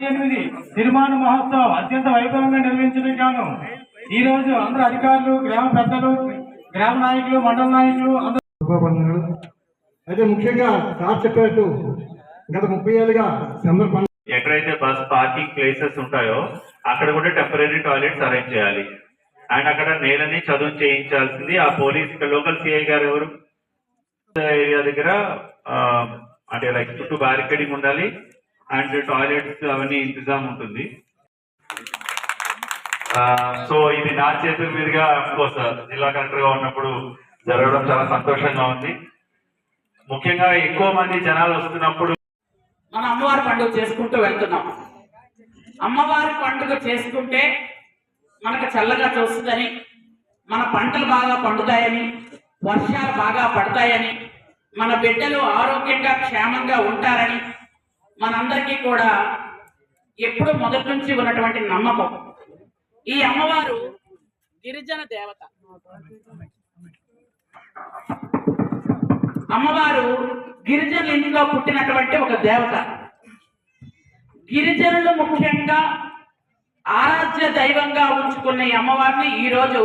ఎనిమిది నిర్మాణ మహోత్సవం అత్యంత వైభవంగా నిర్వహించడం గాను ఈ రోజు అందరు అధికారులు గ్రామ పెద్దలు గ్రామ నాయకులు మండల నాయకులు అందరూ అయితే ముఖ్యంగా సార్ చెప్పినట్టు గత ముప్పై ఏళ్ళుగా సెంబర్ పండుగ ఎక్కడైతే బస్ పార్కింగ్ ప్లేసెస్ ఉంటాయో అక్కడ కూడా టెంపరీ టాయిలెట్స్ అరేంజ్ చేయాలి. అండ్ అక్కడ నేలని చదువు చేయించాల్సింది. ఆ పోలీస్ లోకల్ సిఐ గారు ఎవరు? ఏరియా దగ్గర అంటే లైక్ చుట్టూ బ్యారికేడింగ్ ఉండాలి అండ్ టాయిలెట్స్ అవన్నీ ఇంతజాం ఉంటుంది. సో ఇది నా చేతుల మీదుగా కోర్స్ జిల్లా కలెక్టర్గా ఉన్నప్పుడు జరగడం చాలా సంతోషంగా ఉంది. ముఖ్యంగా ఎక్కువ మంది జనాలు వస్తున్నప్పుడు మన అమ్మవారి పండుగ చేసుకుంటూ వెళ్తున్నాం. అమ్మవారి పండుగ చేసుకుంటే మనకు చల్లగా చూస్తుందని మన పంటలు బాగా పండుతాయని వర్షాలు బాగా పడతాయని మన బిడ్డలు ఆరోగ్యంగా క్షేమంగా ఉంటారని మనందరికీ కూడా ఎప్పుడు మొదటి నుంచి ఉన్నటువంటి నమ్మకం. ఈ అమ్మవారు గిరిజన దేవత. అమ్మవారు గిరిజనుల ఇంట్లో పుట్టినటువంటి ఒక దేవత. గిరిజనులు ముఖ్యంగా ఆరాధ్య దైవంగా ఉంచుకున్న ఈ అమ్మవారిని ఈరోజు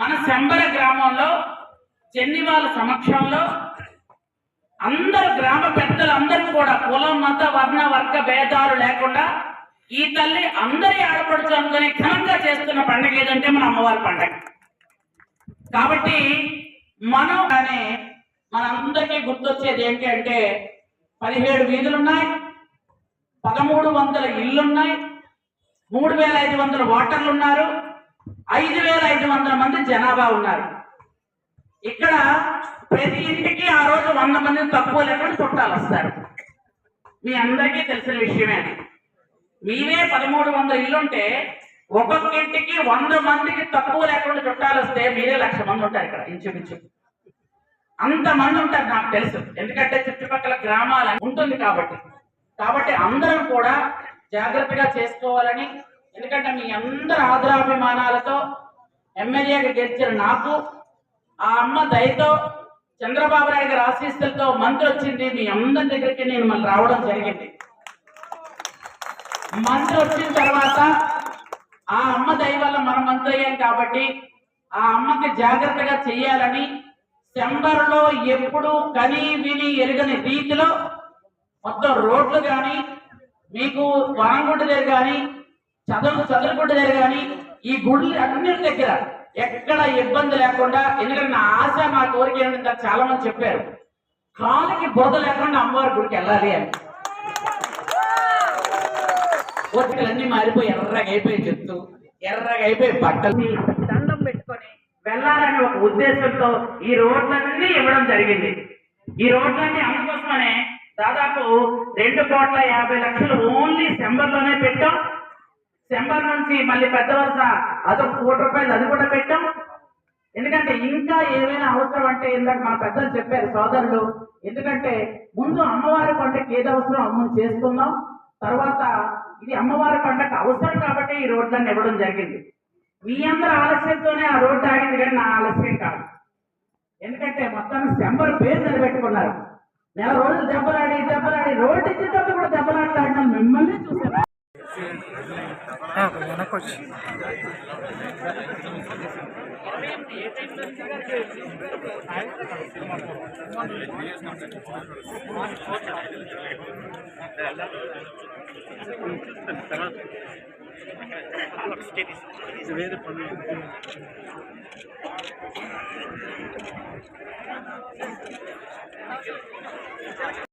మన శంబర గ్రామంలో చెన్నివాళ్ళ సమక్షంలో అందరు గ్రామ పెద్దలందరూ కూడా కులం మత వర్ణ వర్గ భేదాలు లేకుండా ఈ తల్లి అందరి ఆడపడుచు అనుకుని ఘనంగా చేస్తున్న పండుగ ఏదంటే మన అమ్మవారి పండుగ. కాబట్టి మనం కానీ మనందరికీ గుర్తొచ్చేది ఏంటి అంటే పదిహేడు వీధులు ఉన్నాయి పదమూడు వందల ఇల్లున్నాయి మూడు వేల ఐదు వందల ఓటర్లు ఉన్నారు ఐదు వేల ఐదు వందల మంది జనాభా ఉన్నారు. ఇక్కడ ప్రతి ఇంటికి ఆ రోజు వంద మంది తక్కువ లేకుండా చుట్టాలు వస్తారు. మీ అందరికీ తెలిసిన విషయమే అది. మీవే పదమూడు వందల ఇల్లుంటే ఒక్కొక్క ఇంటికి వంద మందికి తక్కువ లేకుండా చుట్టాలు వస్తే మీరే లక్ష మంది ఉంటారు ఇక్కడ ఇంచుమించు. అంత మంది ఉంటారు నాకు తెలుసు. ఎందుకంటే చుట్టుపక్కల గ్రామాలు ఉంటుంది కాబట్టి. కాబట్టి అందరం కూడా జాగ్రత్తగా చేసుకోవాలని ఎందుకంటే మీ అందరి ఆదరాభిమానాలతో ఎమ్మెల్యేగా గెలిచిన నాకు. ఆ అమ్మ దయతో చంద్రబాబు నాయుడు గారి ఆశీస్సులతో మంత్రి వచ్చింది. మీ అందరి దగ్గరికి నేను మళ్ళీ రావడం జరిగింది. మంత్రి వచ్చిన తర్వాత ఆ అమ్మ దయ వల్ల మనం మంత్రి అయ్యాం కాబట్టి ఆ అమ్మకి జాగ్రత్తగా చేయాలని శంబర్లో ఎప్పుడు కని విని ఎరుగని రీతిలో మొత్తం రోడ్లు కానీ మీకు వరంగుడ్డ దగ్గర కానీ చదువు గుడ్డ దగ్గర కానీ ఈ గుళ్ళు అన్నిటి దగ్గర ఎక్కడ ఇబ్బంది లేకుండా ఎందుకంటే నా ఆశ మా కోరిక ఏంటంటే చాలా మంది చెప్పారు. కాలికి బురద లేకుండా అమ్మవారి గుడికి వెళ్ళాలి అని. కోరికలన్నీ మారిపోయి ఎర్రగా అయిపోయి చెప్తూ ఎర్రగా అయిపోయి బట్టలు దండం పెట్టుకొని వెళ్ళాలని ఒక ఉద్దేశంతో ఈ రోడ్లన్నీ ఇవ్వడం జరిగింది. ఈ రోడ్లన్నీ అందుకోసమనే దాదాపు రెండు కోట్ల యాభై లక్షలు ఓన్లీ సెంబర్లోనే పెట్టాం. సెంబర్ నుంచి మళ్ళీ పెద్ద వరుస అదొక కోటి రూపాయలు అది కూడా పెట్టాం. ఎందుకంటే ఇంకా ఏమైనా అవసరం అంటే ఇందాక మన పెద్దలు చెప్పారు సోదరులు ఎందుకంటే ముందు అమ్మవారి పండుగ ఏది అవసరం అమ్మని చేసుకుందాం. తర్వాత ఇది అమ్మవారి పండుగ అవసరం కాబట్టి ఈ రోడ్లన్నీ ఇవ్వడం జరిగింది. మీ అందరి ఆలస్యంతోనే ఆ రోడ్డు ఆగింది కానీ నా ఆలస్యం కాదు. ఎందుకంటే మొత్తం శంబర్ పేరు నిలబెట్టుకున్నారు. నెల రోజులు దెబ్బలాడి దెబ్బలాడి రోడ్డు ఇచ్చిన తర్వాత కూడా దెబ్బలాడలాడిన మిమ్మల్ని చూసారా వెనకొచ్చి. వేరే పని